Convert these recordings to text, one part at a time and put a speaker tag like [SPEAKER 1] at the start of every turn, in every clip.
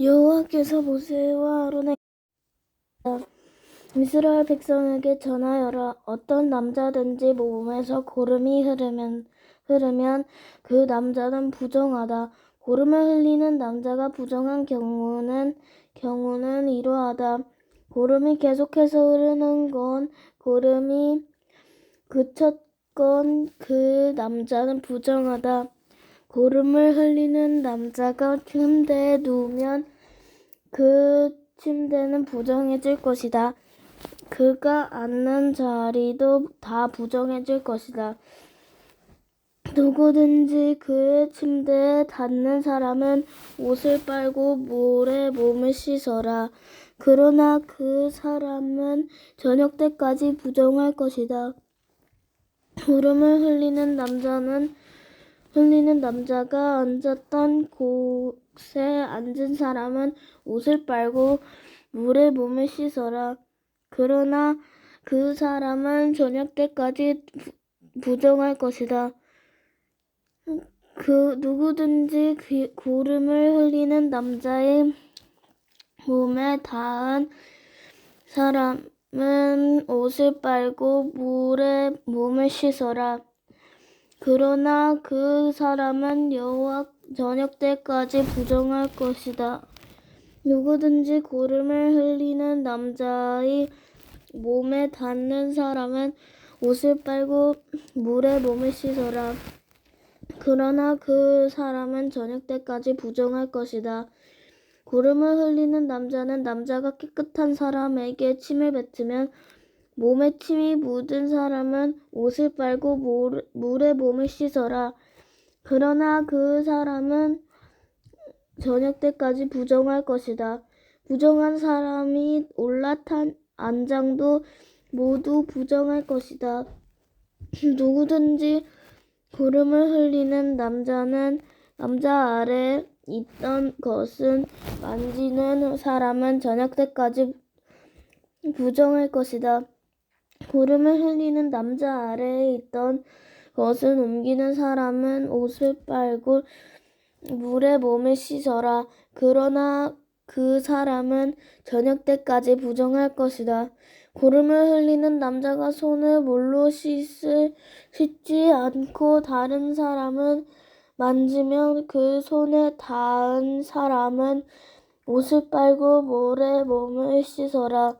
[SPEAKER 1] 여호와께서 모세와 아론에게 이스라엘 백성에게 전하여라. 어떤 남자든지 몸에서 고름이 흐르면 흐르면 그 남자는 부정하다. 고름을 흘리는 남자가 부정한 경우는 경우는 이러하다. 고름이 계속해서 흐르는 건 고름이 그쳤건 그 남자는 부정하다 고름을 흘리는 남자가 침대에 누우면 그 침대는 부정해질 것이다. 그가 앉는 자리도 다 부정해질 것이다. 누구든지 그의 침대에 닿는 사람은 옷을 빨고 물에 몸을 씻어라. 그러나 그 사람은 저녁 때까지 부정할 것이다. 구름을 흘리는 남자는 흘리는 남자가 앉았던 곳에 앉은 사람은 옷을 빨고 물에 몸을 씻어라. 그러나 그 사람은 저녁 때까지 부- 부정할 것이다. 그 누구든지 그 고름을 흘리는 남자의 몸에 닿은 사람은 옷을 빨고 물에 몸을 씻어라. 그러나 그 사람은 여호와 저녁 때까지 부정할 것이다. 누구든지 고름을 흘리는 남자의 몸에 닿는 사람은 옷을 빨고 물에 몸을 씻어라. 그러나 그 사람은 저녁 때까지 부정할 것이다. 고름을 흘리는 남자는 남자가 깨끗한 사람에게 침을 뱉으면 몸에 침이 묻은 사람은 옷을 빨고 물- 물에 몸을 씻어라. 그러나 그 사람은 저녁 때까지 부정할 것이다. 부정한 사람이 올라탄 안장도 모두 부정할 것이다. 누구든지 고름을 흘리는 남자는 남자 아래 있던 것은 만지는 사람은 저녁 때까지 부정할 것이다. 고름을 흘리는 남자 아래에 있던 것은 옮기는 사람은 옷을 빨고 물에 몸을 씻어라. 그러나 그 사람은 저녁 때까지 부정할 것이다. 고름을 흘리는 남자가 손을 물로 씻을, 씻지 않고 다른 사람은 만지면 그 손에 닿은 사람은 옷을 빨고 물에 몸을 씻어라.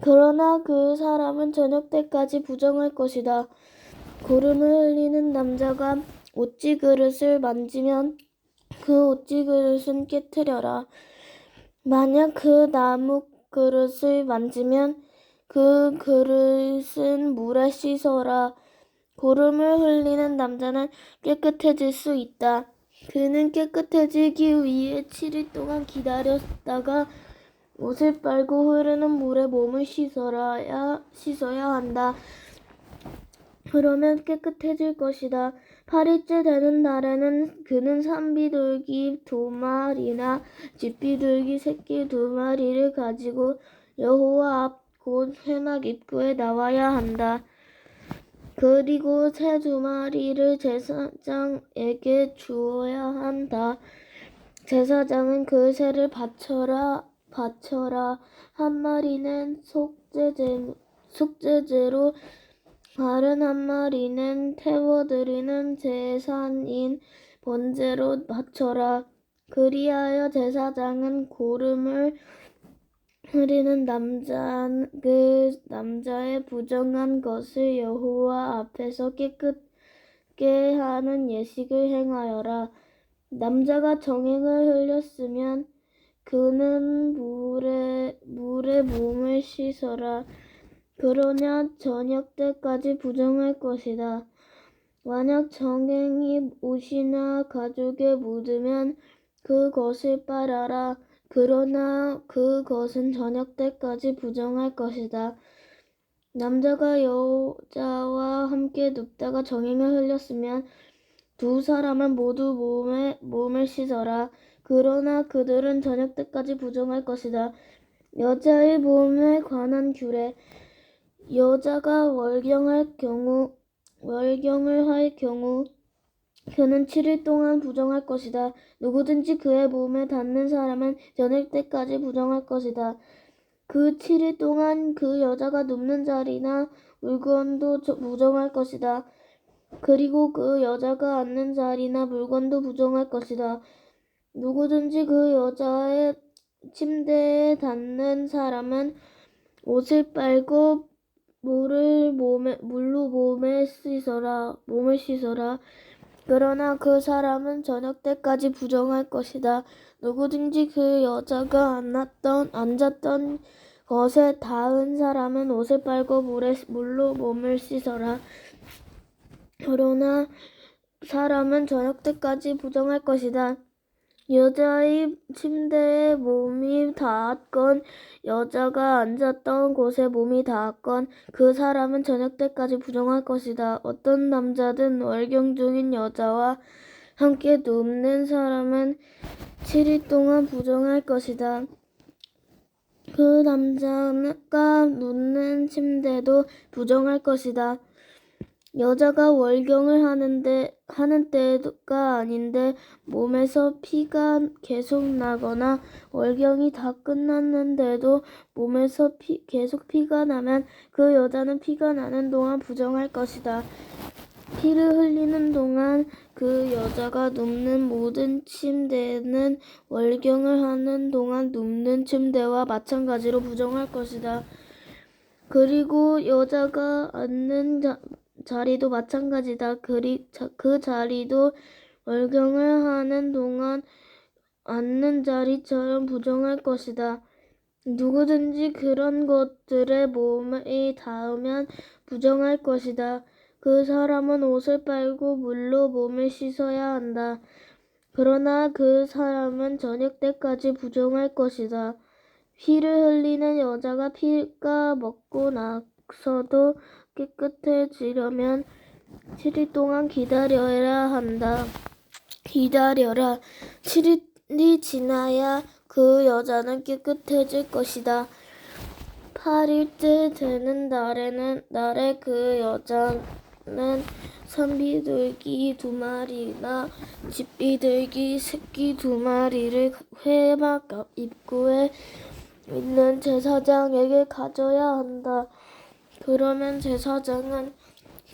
[SPEAKER 1] 그러나 그 사람은 저녁 때까지 부정할 것이다. 고름을 흘리는 남자가 옷지 그릇을 만지면 그 옷지 그릇은 깨뜨려라. 만약 그 나무 그릇을 만지면 그 그릇은 물에 씻어라. 고름을 흘리는 남자는 깨끗해질 수 있다. 그는 깨끗해지기 위해 7일 동안 기다렸다가 옷을 빨고 흐르는 물에 몸을 씻어야, 씻어야 한다. 그러면 깨끗해질 것이다. 8일째 되는 날에는 그는 산비둘기 두 마리나 집비둘기 새끼 두 마리를 가지고 여호와 앞 곧 회막 입구에 나와야 한다. 그리고 새 두 마리를 제사장에게 주어야 한다. 제사장은 그 새를 바쳐라 바쳐라 한 마리는 속죄제 속죄제로 다른 한 마리는 태워드리는 제산인 번제로 바쳐라. 그리하여 제사장은 고름을 흐리는 남자 그 남자의 부정한 것을 여호와 앞에서 깨끗게 하는 예식을 행하여라. 남자가 정액을 흘렸으면 그는 물에 물에 몸을 씻어라. 그러냐 저녁 때까지 부정할 것이다. 만약 정액이 옷이나 가죽에 묻으면 그것을 빨아라. 그러나 그것은 저녁 때까지 부정할 것이다. 남자가 여자와 함께 눕다가 정액을 흘렸으면 두 사람은 모두 몸에 몸을 씻어라. 그러나 그들은 저녁 때까지 부정할 것이다. 여자의 몸에 관한 규례. 여자가 월경할 경우 월경을 할 경우 그는 7일 동안 부정할 것이다. 누구든지 그의 몸에 닿는 사람은 저녁 때까지 부정할 것이다. 그 7일 동안 그 여자가 눕는 자리나 물건도 저- 부정할 것이다. 그리고 그 여자가 앉는 자리나 물건도 부정할 것이다. 누구든지 그 여자의 침대에 닿는 사람은 옷을 빨고 물을 몸에 물로 몸에 씻어라 몸을 씻어라. 그러나 그 사람은 저녁 때까지 부정할 것이다. 누구든지 그 여자가 앉았던 앉았던 것에 닿은 사람은 옷을 빨고 물에 물로 몸을 씻어라. 그러나 사람은 저녁 때까지 부정할 것이다. 여자의 침대에 몸이 닿았건 여자가 앉았던 곳에 몸이 닿았건 그 사람은 저녁 때까지 부정할 것이다. 어떤 남자든 월경 중인 여자와 함께 눕는 사람은 7일 동안 부정할 것이다. 그 남자가 눕는 침대도 부정할 것이다. 여자가 월경을 하는데 하는 때가 아닌데 몸에서 피가 계속 나거나 월경이 다 끝났는데도 몸에서 피, 계속 피가 나면 그 여자는 피가 나는 동안 부정할 것이다. 피를 흘리는 동안 그 여자가 눕는 모든 침대는 월경을 하는 동안 눕는 침대와 마찬가지로 부정할 것이다. 그리고 여자가 앉는 자, 자리도 마찬가지다. 그리, 자, 그 자리도 월경을 하는 동안 앉는 자리처럼 부정할 것이다. 누구든지 그런 것들에 몸이 닿으면 부정할 것이다. 그 사람은 옷을 빨고 물로 몸을 씻어야 한다. 그러나 그 사람은 저녁 때까지 부정할 것이다. 피를 흘리는 여자가 피가 먹고 나서도 깨끗해지려면 7일 동안 기다려야 한다. 기다려라. 7일이 지나야 그 여자는 깨끗해질 것이다. 8일째 되는 날에는 날에 그 여자는 산비둘기 두 마리나 집비둘기 새끼 두 마리를 회막 입구에 있는 제사장에게 가져야 한다. 그러면 제사장은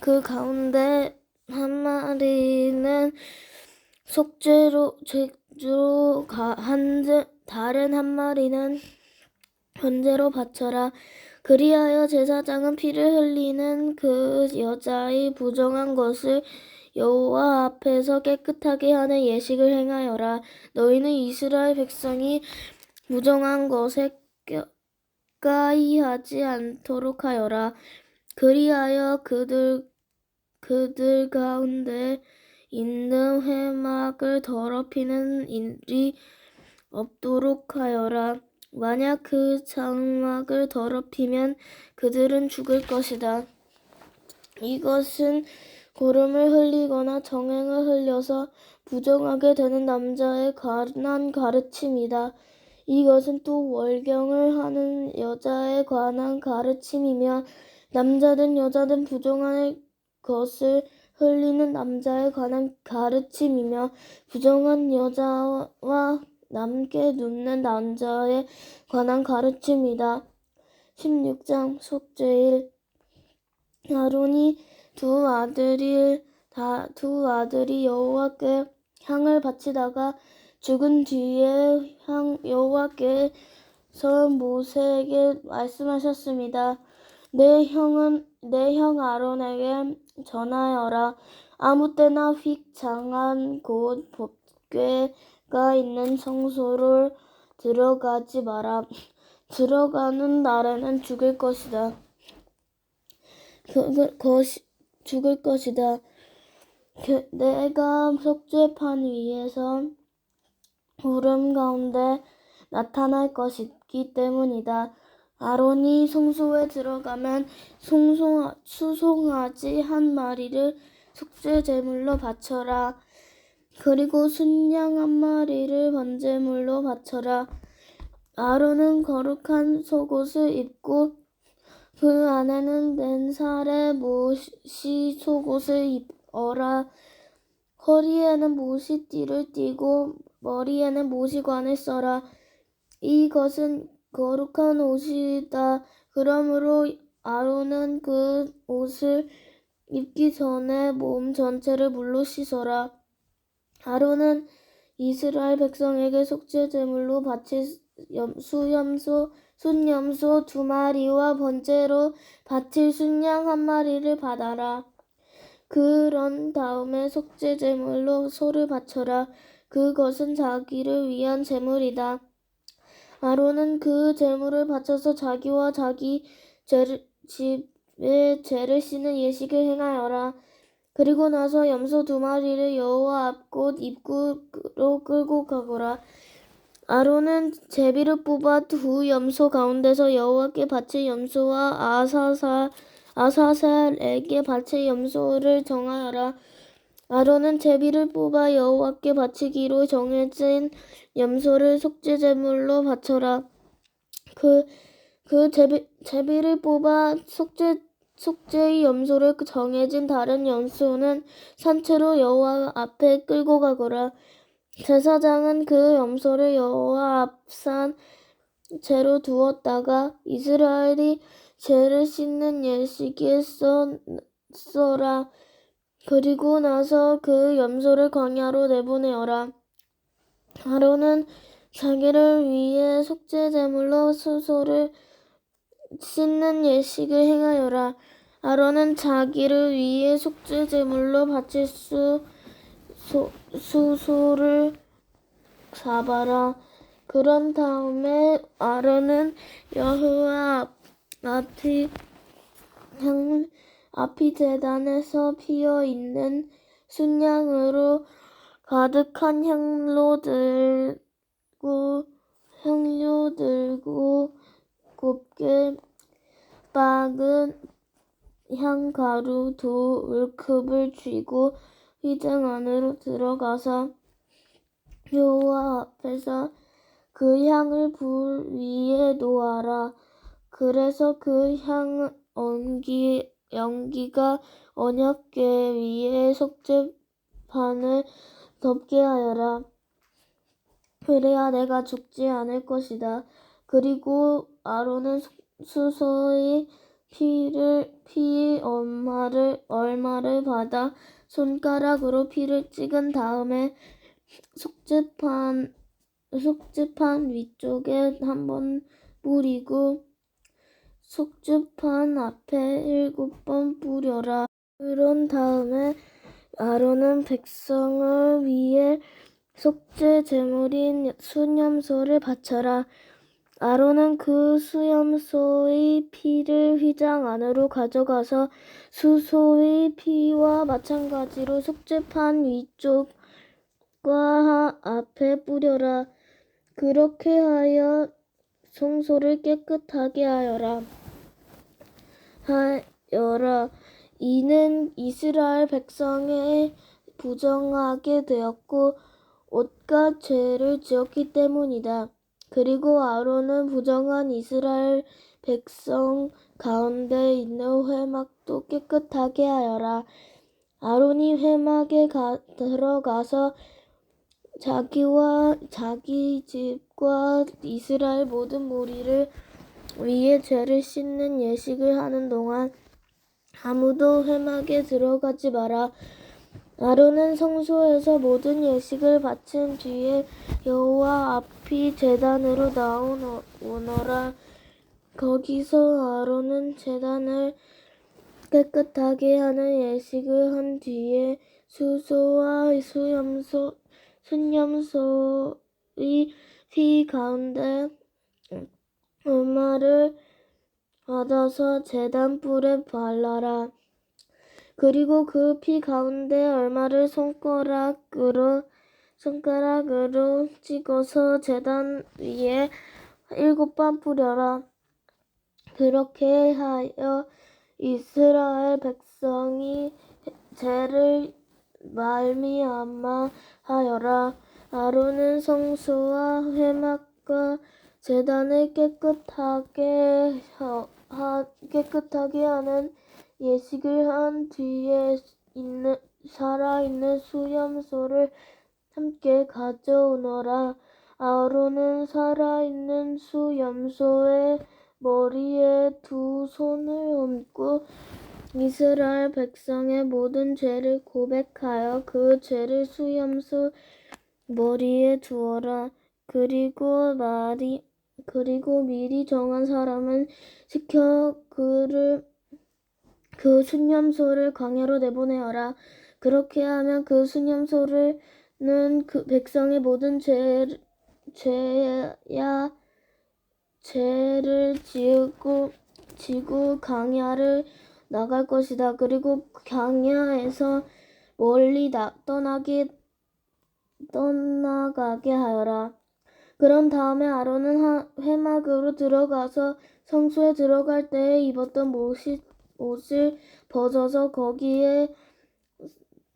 [SPEAKER 1] 그 가운데 한 마리는 속죄로 죄로 한 다른 한 마리는 번제로 바쳐라. 그리하여 제사장은 피를 흘리는 그 여자의 부정한 것을 여호와 앞에서 깨끗하게 하는 예식을 행하여라. 너희는 이스라엘 백성이 부정한 것에 가까이 하지 않도록 하여라. 그리하여 그들 그들 가운데 있는 회막을 더럽히는 일이 없도록 하여라. 만약 그 장막을 더럽히면 그들은 죽을 것이다. 이것은 고름을 흘리거나 정행을 흘려서 부정하게 되는 남자에 관한 가르침이다. 이것은 또 월경을 하는 여자에 관한 가르침이며 남자든 여자든 부정할 것을 흘리는 남자에 관한 가르침이며 부정한 여자와 남게 눕는 남자에 관한 가르침이다. 16장 속죄일 아론이 두 아들이 다 두 아들이 여호와께 향을 바치다가 죽은 뒤에 향 여호와께서 모세에게 말씀하셨습니다. 내 형은 내 형 아론에게 전하여라. 아무 때나 휙 장한 곳 법궤가 있는 성소를 들어가지 마라. 들어가는 날에는 죽을 것이다. 그, 그, 죽을 것이다. 그, 내가 속죄판 위에서 구름 가운데 나타날 것이기 때문이다. 아론이 성소에 들어가면 송송, 수송아지 한 마리를 속죄 제물로 바쳐라. 그리고 순양 한 마리를 번제물로 바쳐라. 아론은 거룩한 속옷을 입고 그 안에는 맨살의 못이 속옷을 입어라. 허리에는 모시띠를 띠고 머리에는 모시관을 써라. 이것은 거룩한 옷이다. 그러므로 아론은 그 옷을 입기 전에 몸 전체를 물로 씻어라. 아론은 이스라엘 백성에게 속죄 제물로 바칠 염- 수염소 순염소 두 마리와 번째로 바칠 순양 한 마리를 받아라. 그런 다음에 속죄 제물로 소를 바쳐라. 그것은 자기를 위한 제물이다. 아론은 그 제물을 바쳐서 자기와 자기 죄를, 집에 죄를 씻는 예식을 행하여라. 그리고 나서 염소 두 마리를 여호와 앞곳 입구로 끌고 가거라. 아론은 제비를 뽑아 두 염소 가운데서 여호와께 바칠 염소와 아사사 아사살에게 바칠 염소를 정하여라. 아론은 제비를 뽑아 여호와께 바치기로 정해진 염소를 속죄 제물로 바쳐라. 그, 그 제비, 제비를 뽑아 속죄, 속죄의 염소를 정해진 다른 염소는 산채로 여호와 앞에 끌고 가거라. 제사장은 그 염소를 여호와 앞산 채로 두었다가 이스라엘이 죄를 씻는 예식에 써, 써라. 그리고 나서 그 염소를 광야로 내보내어라. 아론은 자기를 위해 속죄 제물로 수소를 씻는 예식을 행하여라. 아론은 자기를 위해 속죄 제물로 바칠 수 소, 수소를 잡아라. 그런 다음에 아론은 여호와 앞- 앞이 향 앞이 재단에서 피어 있는 순양으로 가득한 향로 들고 향료 들고 곱게 빻은 향가루 두 울컵을 쥐고 휘장 안으로 들어가서 여호와 앞에서 그 향을 불 위에 놓아라. 그래서 그향 연기 연기가 언약궤 위에 속죄판을 덮게 하여라. 그래야 내가 죽지 않을 것이다. 그리고 아론은 수소의 피를 피 얼마를 얼마를 받아 손가락으로 피를 찍은 다음에 속죄판 속죄판 위쪽에 한번 뿌리고 속죄판 앞에 일곱 번 뿌려라. 그런 다음에 아론은 백성을 위해 속죄 제물인 수염소를 바쳐라. 아론은 그 수염소의 피를 휘장 안으로 가져가서 수소의 피와 마찬가지로 속죄판 위쪽과 앞에 뿌려라. 그렇게 하여 성소를 깨끗하게 하여라. 하여라. 이는 이스라엘 백성에 부정하게 되었고 옷과 죄를 지었기 때문이다. 그리고 아론은 부정한 이스라엘 백성 가운데 있는 회막도 깨끗하게 하여라. 아론이 회막에 가, 들어가서 자기와 자기 집과 이스라엘 모든 무리를 위해 죄를 씻는 예식을 하는 동안 아무도 회막에 들어가지 마라. 아론은 성소에서 모든 예식을 바친 뒤에 여호와 앞이 제단으로 나오너라. 거기서 아론은 제단을 깨끗하게 하는 예식을 한 뒤에 수소와 수염소, 순염소의 피 가운데 얼마를 받아서 제단 뿔에 발라라. 그리고 그 피 가운데 얼마를 손가락으로 손가락으로 찍어서 제단 위에 일곱 번 뿌려라. 그렇게 하여 이스라엘 백성이 죄를 말미암아 하여라. 아론은 성소와 회막과 제단을 깨끗하게 하, 하, 깨끗하게 하는 예식을 한 뒤에 있는 살아있는 수염소를 함께 가져오너라. 아론은 살아있는 수염소의 머리에 두 손을 얹고 이스라엘 백성의 모든 죄를 고백하여 그 죄를 수염소 머리에 두어라. 그리고 말이 그리고 미리 정한 사람은 시켜 그를 그 수념소를 광야로 내보내어라. 그렇게 하면 그 수념소를 는 그 백성의 모든 죄, 죄야 죄를 지고 지고 강야를 나갈 것이다. 그리고 강야에서 멀리 나, 떠나게 떠나가게 하여라. 그런 다음에 아론은 하- 회막으로 들어가서 성소에 들어갈 때에 입었던 옷이, 옷을 벗어서 거기에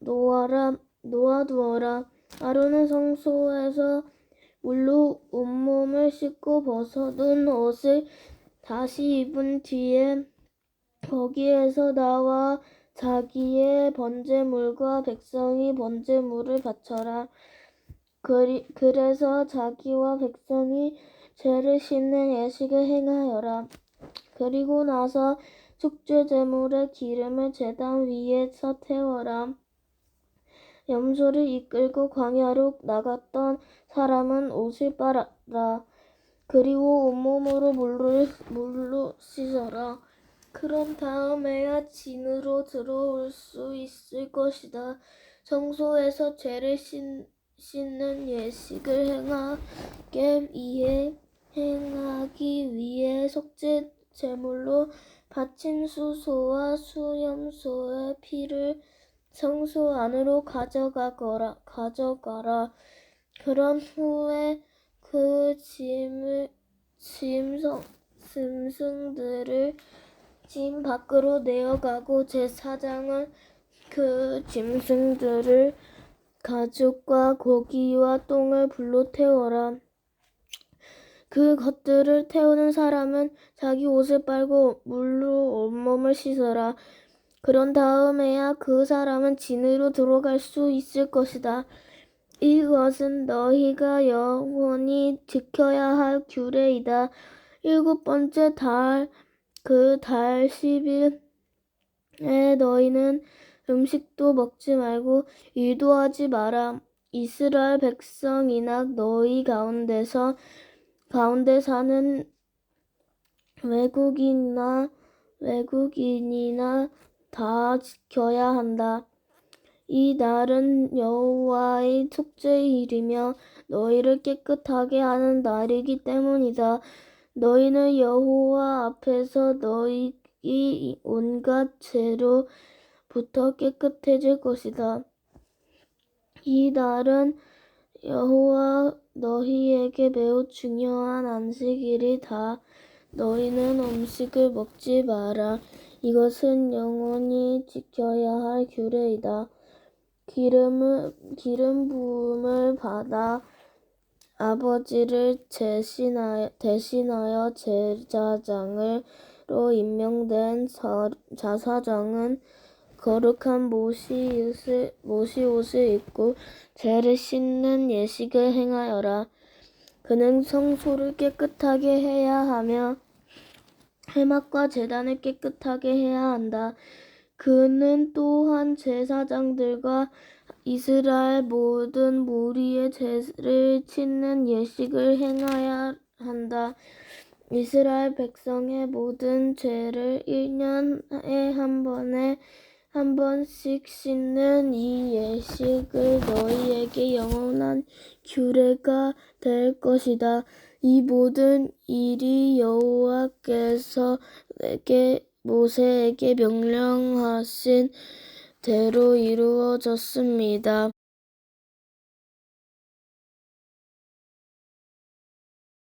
[SPEAKER 1] 놓아라 놓아두어라. 아론은 성소에서 물로 온몸을 씻고 벗어둔 옷을 다시 입은 뒤에 거기에서 나와 자기의 번제물과 백성이 번제물을 바쳐라. 그리, 그래서 자기와 백성이 죄를 씻는 예식을 행하여라. 그리고 나서 축제 제물의 기름을 제단 위에서 태워라. 염소를 이끌고 광야로 나갔던 사람은 옷을 빨아라. 그리고 온몸으로 물로, 물로 씻어라. 그런 다음에야 진으로 들어올 수 있을 것이다. 성소에서 죄를 씻, 씻는 예식을 행하기 위해 행하기 위해 속죄 제물로 바친 수소와 수염소의 피를 성소 안으로 가져가거라 가져가라. 그런 후에 그 짐을 짐승 짐승들을 짐 밖으로 내어가고 제사장은 그 짐승들을 가죽과 고기와 똥을 불로 태워라. 그 것들을 태우는 사람은 자기 옷을 빨고 물로 온몸을 씻어라. 그런 다음에야 그 사람은 진으로 들어갈 수 있을 것이다. 이것은 너희가 영원히 지켜야 할 규례이다. 일곱 번째 달, 그달 10일에 너희는 음식도 먹지 말고 일도 하지 마라. 이스라엘 백성이나 너희 가운데서 가운데 사는 외국인이나 외국인이나 다 지켜야 한다. 이 날은 여호와의 축제일이며 너희를 깨끗하게 하는 날이기 때문이다. 너희는 여호와 앞에서 너희 온갖 죄로 부터 깨끗해질 것이다. 이 날은 여호와 너희에게 매우 중요한 안식일이다. 너희는 음식을 먹지 마라. 이것은 영원히 지켜야 할 규례이다. 기름을 기름 부음을 받아 아버지를 대신하여, 대신하여 제사장으로 임명된 사, 자사장은 거룩한 모시옷을, 모시옷을 입고 죄를 씻는 예식을 행하여라. 그는 성소를 깨끗하게 해야 하며 회막과 제단을 깨끗하게 해야 한다. 그는 또한 제사장들과 이스라엘 모든 무리의 죄를 짓는 예식을 행하여야 한다. 이스라엘 백성의 모든 죄를 1년에 한 번에 한 번씩 씻는 이 예식을 너희에게 영원한 규례가 될 것이다. 이 모든 일이 여호와께서 내게 모세에게 명령하신 대로 이루어졌습니다.